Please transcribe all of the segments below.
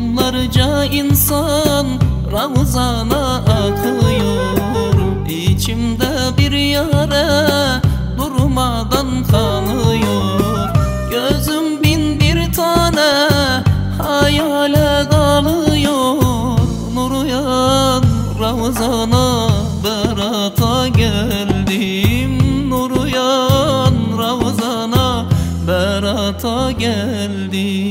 Nuruyan Ravzana akıyor. İçimde bir yare Durmadan kanıyor. Gözüm bin bir tane Hayale dalıyor. Nuruyan Ravzana Berata geldim. Nuruyan Ravzana Berata geldim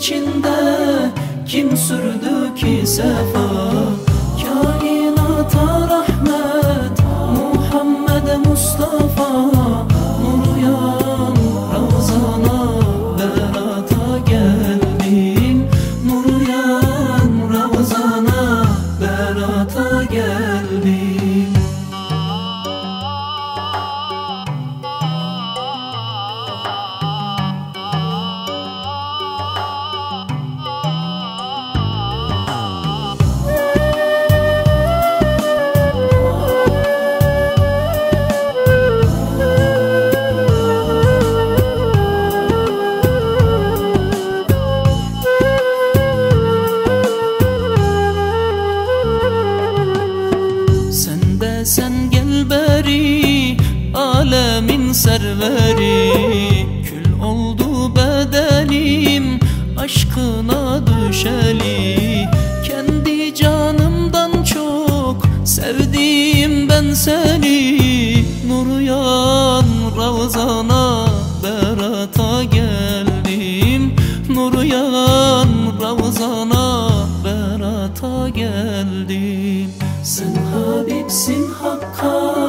içinde Kim sürdü ki sefa Alemin serveri Kül oldu bedenim Aşkına düşeli. Kendi canımdan çok Sevdiğim ben seni. Nuruyan Ravzana Berata geldim. Nuruyan Ravzana Berata geldim. Sen Habibsin Hakk'a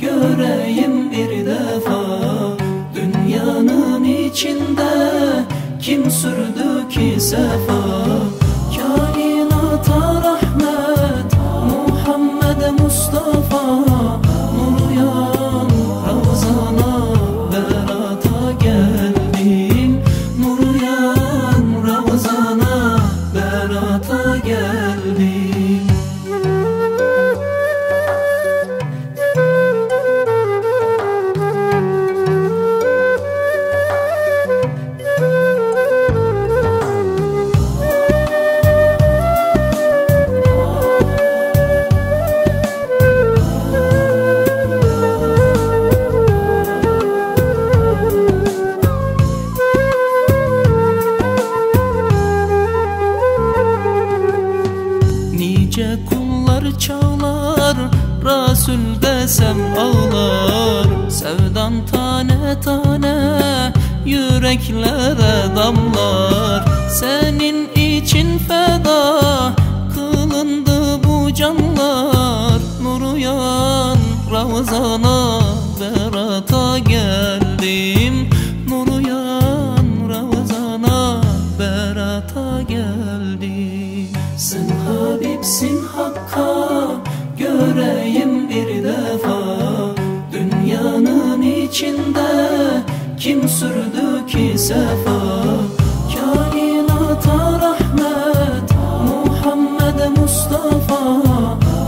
Göreyim bir içinde Kim sürdü ki sefa çağlar Resul desem ağlar. Sevdan tane tane Yüreklere damlar. Senin için feda Kılındı bu canlar. Nuruyan Ravzana Berata geldim Göreyim bir defa. Dünyanın içinde Kim sürdü ki sefa? Kainata rahmet Muhammed Mustafa.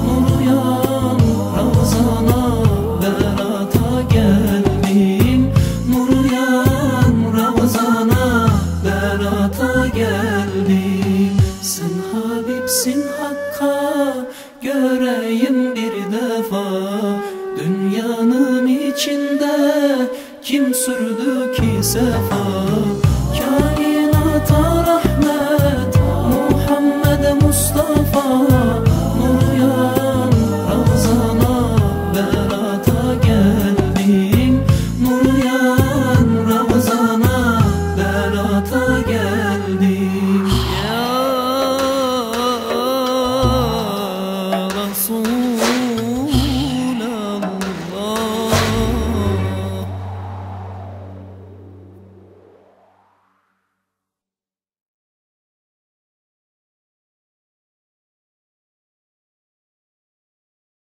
Nuruyan Ravzana Berata geldim Nuruyan Ravzana Berata geldim Sen Habibsin Kim sürdü ki sefa